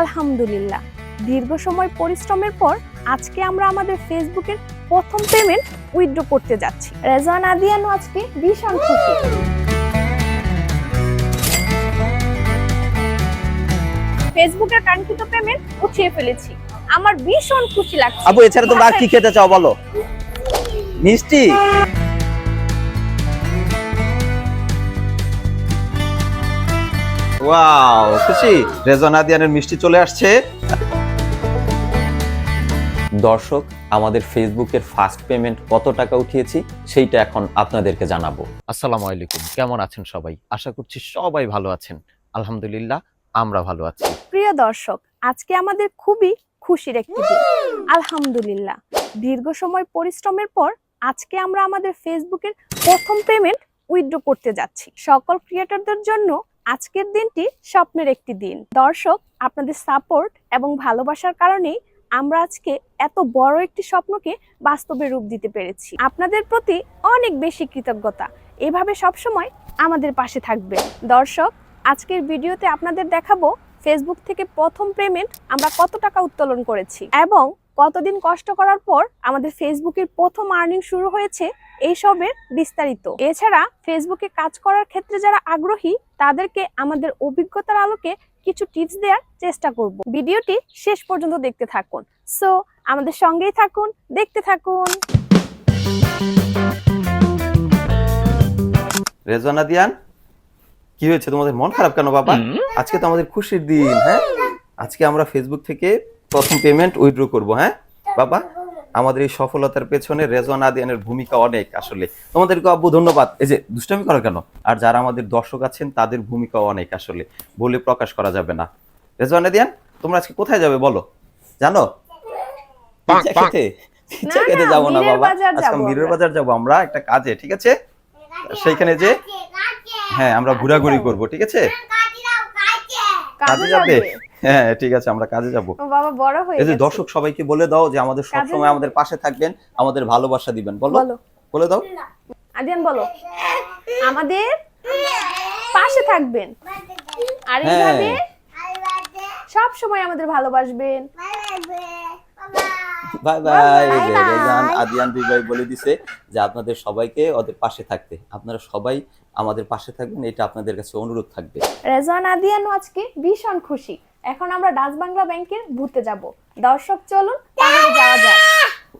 আলহামদুলিল্লাহ। দীর্ঘ সময় পরিশ্রমের পর আজকে আমরা আমাদের ফেসবুকের প্রথম পেমেন্ট উইথড্র করতে যাচ্ছি। রেজান আদিয়ানো আজকে ভীষণ খুশি। ফেসবুকের কাঙ্ক্ষিত পেমেন্ট উঠিয়ে ফেলেছি। আমার ভীষণ খুশি লাগছে। আবু, এছাড়া তোমরা আর কি খেতে চাও বলো? মিষ্টি? ওয়াও খুশি? রেজন আদিয়ানের মিষ্টি চলে আসছে। দর্শক আমাদের ফেসবুকের ফার্স্ট পেমেন্ট কত টাকা উঠিয়েছি সেইটা এখন আপনাদেরকে জানাব। আসসালামু আলাইকুম কেমন আছেন সবাই? আশা করছি সবাই ভালো আছেন। আলহামদুলিল্লাহ আমরা ভালো আছি। প্রিয় দর্শক আজকে আমাদের খুবই খুশির একটি দিন। আলহামদুলিল্লাহ দীর্ঘ সময় পরিশ্রমের পর আজকে আমরা আমাদের ফেসবুকের প্রথম পেমেন্ট উইথড্র করতে যাচ্ছি। সকল ক্রিয়েটরদের জন্য আজকের দিনটি স্বপ্নের একটি দিন। দর্শক, আপনাদের সাপোর্ট এবং ভালোবাসার কারণেই আমরা আজকে এত বড় একটি স্বপ্নকে বাস্তবে রূপ দিতে পেরেছি। আপনাদের প্রতি অনেক বেশি কৃতজ্ঞতা। এভাবে সবসময় আমাদের পাশে থাকবে দর্শক, আজকের ভিডিওতে আপনাদের দেখাবো ফেসবুক থেকে প্রথম পেমেন্ট আমরা কত টাকা উত্তোলন করেছি এবং কতদিন কষ্ট করার পর আমাদের ফেসবুকের প্রথম আর্নিং শুরু হয়েছে এইসবের বিস্তারিত। এছাড়া ফেসবুকে কাজ করার ক্ষেত্রে যারা আগ্রহী তাদেরকে আমাদের অভিজ্ঞতার আলোকে কিছু টিপস দেওয়ার চেষ্টা করব। ভিডিওটি শেষ পর্যন্ত দেখতে থাকুন। সো আমাদের সঙ্গেই থাকুন দেখতে থাকুন। রেজনা দিয়ান কি হয়েছে? তোমাদের মন খারাপ কেন বাবা? আজকে তো আমাদের খুশির দিন হ্যাঁ? আজকে আমরা ফেসবুক থেকে প্রথম পেমেন্ট উইথড্র করব হ্যাঁ? বাবা আমাদের এই সফলতার পেছনে রেজওয়ান আদিয়ানের ভূমিকা অনেক আসলে। তোমাদেরকে আব্বু ধন্যবাদ। এই যে দুষ্টামি করো কেন? আর যারা আমাদের দর্শক আছেন তাদের ভূমিকা অনেক আসলে। বলে প্রকাশ করা যাবে না। রেজওয়ান আদিয়ান তোমরা আজকে কোথায় যাবে বলো? জানো? খেতে যাব না বাবা। আজকে যাব মীরের আমরা। বাজার যাব আমরা একটা কাজে ঠিক আছে? সেইখানে যে হ্যাঁ আমরা ঘোরাঘুরি করব ঠিক আছে? কাজে যাবে। হ্যাঁ ঠিক আছে আমরা কাজে যাব। বাবা বড় হয়ে গেছে। দর্শক সবাইকে বলে দাও যে আমাদের কাজে সবসময় আমাদের পাশে থাকবেন আমাদের ভালোবাসা দিবেন বলো। বলো। দাও। আদিয়ান বলো। আমাদের পাশে থাকবেন। আর হ্যাঁ। এইভাবে সব সময় আমাদের ভালোবাসবেন। বাই বাই রেজান আদিয়ান দুই বলে দিছে যে আপনাদের সবাইকে ওদের পাশে থাকতে। আপনারা সবাই আমাদের পাশে থাকবেন এটা আপনাদের কাছে অনুরোধ থাকবে। রেজান আদিয়ানও আজকে ভীষণ খুশি। এখন আমরা ডাচ বাংলা ব্যাংকের ঘুরতে যাব। দর্শক চলুন তাহলে যাওয়া যাক।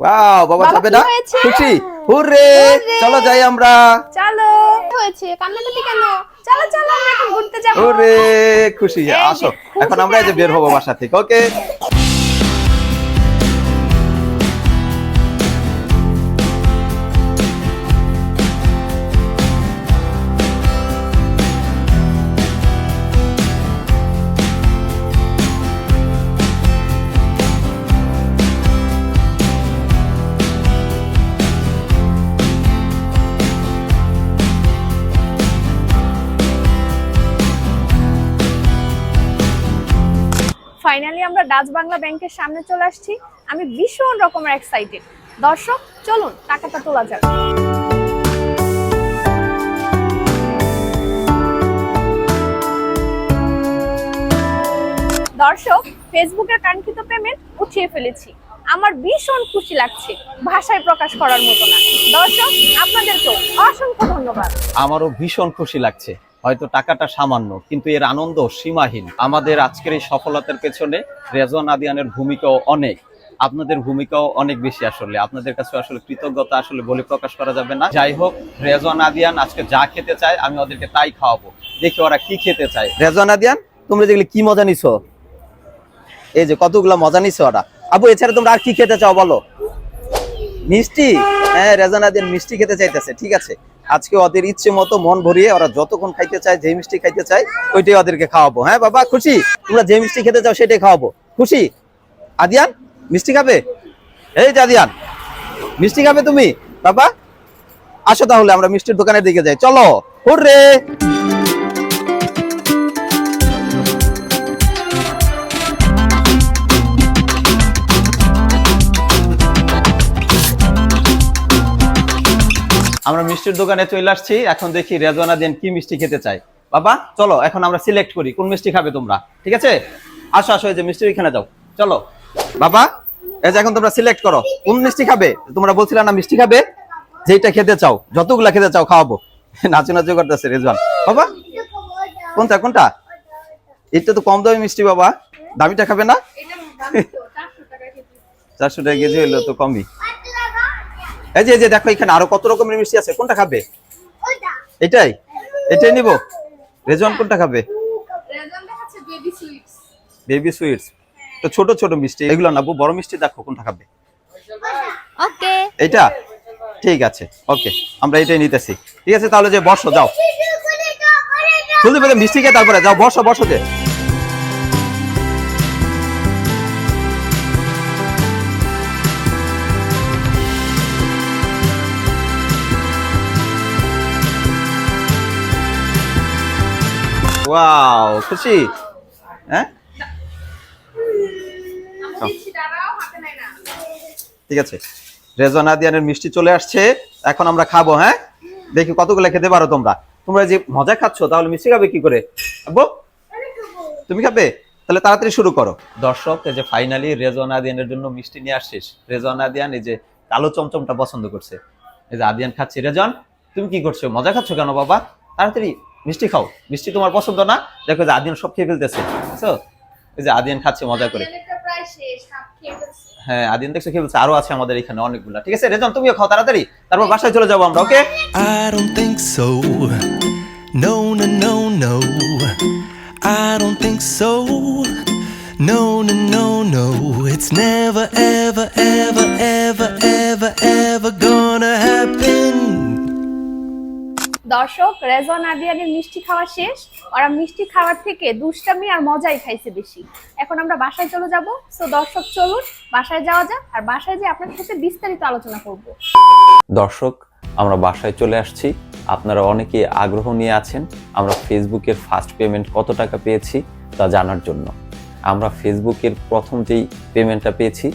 ওয়াও বাবা যাবে না? খুশি? হুররে! চলো যাই আমরা। চলো। হয়েছে? কান্নাকাটি কেন? চলো চলো আমরা এখন ঘুরতে যাব। হুররে! খুশি আসো। এখন আমরা এই যে বের হব বাসা থেকে ওকে ফাইনালি আমরা ডাচ বাংলা ব্যাংকের সামনে চলে আসছি। আমি ভীষণ রকমের এক্সাইটেড দর্শক, চলুন, টাকাটা তোলা যাক। দর্শক ফেসবুকের কাঙ্ক্ষিত পেমেন্ট উঠিয়ে ফেলেছি। আমার ভীষণ খুশি লাগছে, ভাষায় প্রকাশ করার মতো না। দর্শক, আপনাদেরকেও অসংখ্য ধন্যবাদ। আমারও ভীষণ খুশি লাগছে। হয়তো টাকাটা সামান্য, কিন্তু এর আনন্দ সীমাহীন। আমাদের আজকের এই সফলতার পেছনে রেজন আদিয়ানের ভূমিকাও অনেক। আপনাদের ভূমিকাও অনেক বেশি আসলে। আপনাদের কাছে আসলে কৃতজ্ঞতা আসলে বলে প্রকাশ করা যাবে না। যাই হোক, রেজন আদিয়ান আজকে যা খেতে চায়, আমি ওদেরকে তাই খাওয়াবো। দেখি ওরা কি খেতে চায়। রেজন আদিয়ান, তোমরা যেগুলি কি মজা নিছো? এই যে কতগুলো মজা নিছো ওরা। আবু, এছাড়া তোমরা আর কি খেতে চাও বলো? মিষ্টি? হ্যাঁ রেজানা আদিয়ান মিষ্টি খেতে চাইতেছে, ঠিক আছে। আজকে ওদের ইচ্ছে মতো মন ভরিয়ে ওরা যতক্ষণ খাইতে চায় যে মিষ্টি খাইতে চায়, ওইটাই ওদেরকে খাওয়াবো। হ্যাঁ বাবা, খুশি? তোমরা যে মিষ্টি খেতে চাও সেটাই খাওয়াবো। খুশি? আদিয়ান, মিষ্টি খাবে? এই যে আদিয়ান, মিষ্টি খাবে তুমি? বাবা, আসো তাহলে, আমরা মিষ্টির দোকানের দিকে যাই। চলো, হুররে! আমরা মিষ্টির দোকানে চলে আসছি। এখন দেখি রেজওয়ানা দেন কি মিষ্টি খেতে চাই বাবা চলো এখন আমরা সিলেক্ট করি কোন মিষ্টি খাবে তোমরা? ঠিক আছে? আসো আসো এই যে মিষ্টির এখানে যাও। চলো। বাবা এই যে এখন তোমরা সিলেক্ট করো কোন মিষ্টি খাবে? তোমরা বলছিলে না মিষ্টি খাবে? যেটা খেতে চাও যতগুলা খেতে চাও খাওয়াবো। নাচু নাচু করতেছে রেজওয়ান। বাবা কোনটা কোনটা? এটা তো কম দামি মিষ্টি বাবা। দামিটা খাবে না? চারশো টাকা কেজি হইল তো কমই। এই যে এই যে দেখো এখানে আরও কত রকমের মিষ্টি আছে কোনটা খাবে এটাই এটাই নিব রেজওয়ান কোনটা খাবে বেবি সুইটস তো ছোট ছোট মিষ্টি এগুলো না বড় মিষ্টি দেখো কোনটা খাবে ওকে এইটা ঠিক আছে ওকে আমরা এটাই নিতেছি ঠিক আছে তাহলে যে বসো যাও জলদি বলে মিষ্টি খেয়ে তারপরে যাও বসো বসো যে ওয়াও খুশি? হ্যাঁ? ঠিক আছে। রেজনা দিয়ানের মিষ্টি চলে আসছে। এখন আমরা খাব হ্যাঁ? দেখি কতগুলো খেতে পারো তোমরা। তোমরা যে মজা খাচ্ছ তাহলে মিষ্টি খাবে কি করে? আব্বু তুমি খাবে? তাহলে তাড়াতাড়ি শুরু করো। দর্শক এই যে ফাইনালি রেজওয়ান আদিয়ানের জন্য মিষ্টি নিয়ে আসছিস। রেজওয়ান আদিয়ান এই যে কালো চমচমটা পছন্দ করছে। এই যে আদিয়ান খাচ্ছি। রেজন তুমি কি করছ? মজা খাচ্ছ কেন বাবা? তাড়াতাড়ি। মিষ্টি খাও। মিষ্টি তোমার পছন্দ না? দেখো যে আদিয়ান সব খেয়ে ফেলতেছে বুঝছ? এই যে আদিয়ান খাচ্ছে মজা করে। হ্যাঁ আদিন দেখছ কি বলছে আরও আছে আমাদের এখানে অনেকগুলা। ঠিক আছে রেজন তুমিও খাও তাড়াতাড়ি। তারপর বাসায় চলে যাব আমরা ওকে? I don't think so. No, no, no, no. I don't think so. No, no, no, no. It's never, ever, ever, ever, ever, ever দর্শক, রেজন আদিয়ানের মিষ্টি খাওয়া শেষ। ওরা মিষ্টি খাওয়ার থেকে দুষ্টামি আর মজাই খাইছে বেশি। এখন আমরা বাসায় চলে যাব। সো দর্শক, চলুন, বাসায় যাওয়া যাক। আর বাসায় যে আপনার সাথে বিস্তারিত আলোচনা করব। দর্শক, আমরা বাসায় চলে আসছি। আপনারা অনেকে আগ্রহ নিয়ে আছেন। আমরা ফেসবুকের ফার্স্ট পেমেন্ট কত টাকা পেয়েছি তা জানার জন্য। আমরা ফেসবুকের প্রথম যেই পেমেন্টটা পেয়েছি,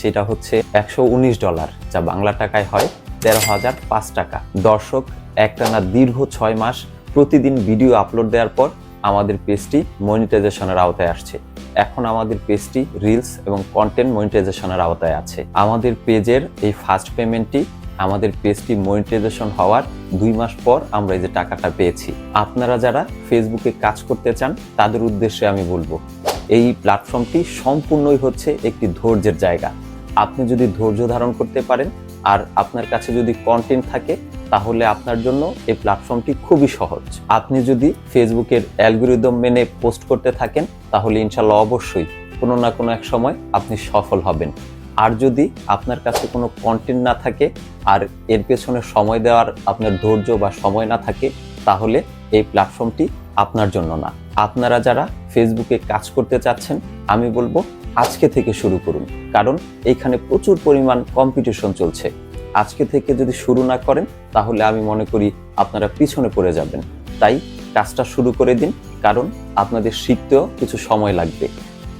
সেটা হচ্ছে একশো উনিশ ডলার, যা বাংলা টাকায় হয়। তেরো হাজার পাঁচ টাকা। দর্শক, একটানা দীর্ঘ ছয় মাস প্রতিদিন ভিডিও আপলোড দেওয়ার পর আমাদের পেজটি মনিটাইজেশনের আওতায় আসছে। এখন আমাদের পেজটি রিলস এবং কন্টেন্ট মনিটাইজেশনের আওতায় আছে। আমাদের পেজের এই ফার্স্ট পেমেন্টটি, আমাদের পেজটি মনিটাইজেশন হওয়ার দুই মাস পর আমরা এই যে টাকাটা পেয়েছি। আপনারা যারা ফেসবুকে কাজ করতে চান, তাদের উদ্দেশ্যে আমি বলব, এই প্ল্যাটফর্মটি সম্পূর্ণই হচ্ছে একটি ধৈর্যের জায়গা। আপনি যদি ধৈর্য ধারণ করতে পারেন আর আপনার কাছে যদি কন্টেন্ট থাকে, তাহলে আপনার জন্য এই প্ল্যাটফর্মটি খুবই সহজ। আপনি যদি ফেসবুকের অ্যালগোরিদম মেনে পোস্ট করতে থাকেন, তাহলে ইনশাল্লাহ অবশ্যই কোনো না কোনো এক সময় আপনি সফল হবেন। আর যদি আপনার কাছে কোনো কন্টেন্ট না থাকে, আর এর পেছনে সময় দেওয়ার আপনার ধৈর্য বা সময় না থাকে, তাহলে এই প্ল্যাটফর্মটি আপনার জন্য না। আপনারা যারা ফেসবুকে কাজ করতে চাচ্ছেন, আমি বলব আজকে থেকে শুরু করুন। কারণ এখানে প্রচুর পরিমাণ কম্পিটিশন চলছে। আজকে থেকে যদি শুরু না করেন, তাহলে আমি মনে করি আপনারা পিছনে পড়ে যাবেন। তাই কাজটা শুরু করে দিন, কারণ আপনাদের শিখতেও কিছু সময় লাগবে।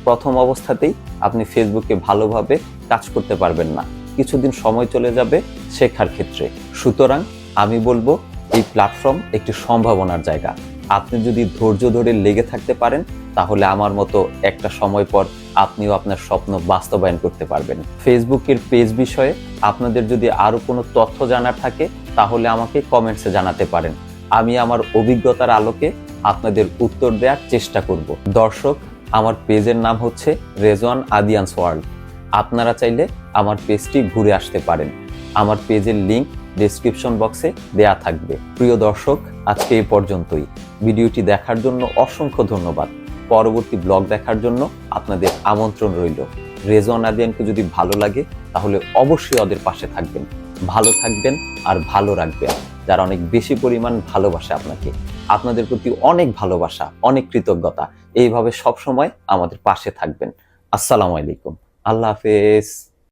প্রথম অবস্থাতেই আপনি ফেসবুকে ভালোভাবে কাজ করতে পারবেন না। কিছুদিন সময় চলে যাবে শেখার ক্ষেত্রে। সুতরাং আমি বলব, এই প্ল্যাটফর্ম একটি সম্ভাবনার জায়গা। আপনি যদি ধৈর্য ধরে লেগে থাকতে পারেন, তাহলে আমার মতো একটা সময় পর আপনিও আপনার স্বপ্ন বাস্তবায়ন করতে পারবেন। ফেসবুকের পেজ বিষয়ে আপনাদের যদি আরও কোনো তথ্য জানার থাকে, তাহলে আমাকে কমেন্টসে জানাতে পারেন। আমি আমার অভিজ্ঞতার আলোকে আপনাদের উত্তর দেওয়ার চেষ্টা করব। দর্শক, আমার পেজের নাম হচ্ছে রেজওয়ান আদিয়ান্স ওয়ার্ল্ড। আপনারা চাইলে আমার পেজটি ঘুরে আসতে পারেন। আমার পেজের লিংক ডেসক্রিপশন বক্সে দেয়া থাকবে। প্রিয় দর্শক, আজকে এই পর্যন্তই। ভিডিওটি দেখার জন্য অসংখ্য ধন্যবাদ। পরবর্তী ব্লগ দেখার জন্য আপনাদের আমন্ত্রণ রইল। রেজওয়ান আদিয়ানকে যদি ভালো লাগে, তাহলে অবশ্যই ওদের পাশে থাকবেন। ভালো থাকবেন আর ভালো রাখবেন, যারা অনেক বেশি পরিমাণ ভালোবাসে আপনাকে। আপনাদের প্রতি অনেক ভালোবাসা, অনেক কৃতজ্ঞতা। এইভাবে সবসময় আমাদের পাশে থাকবেন। আসসালামু আলাইকুম। আল্লাহ হাফেজ।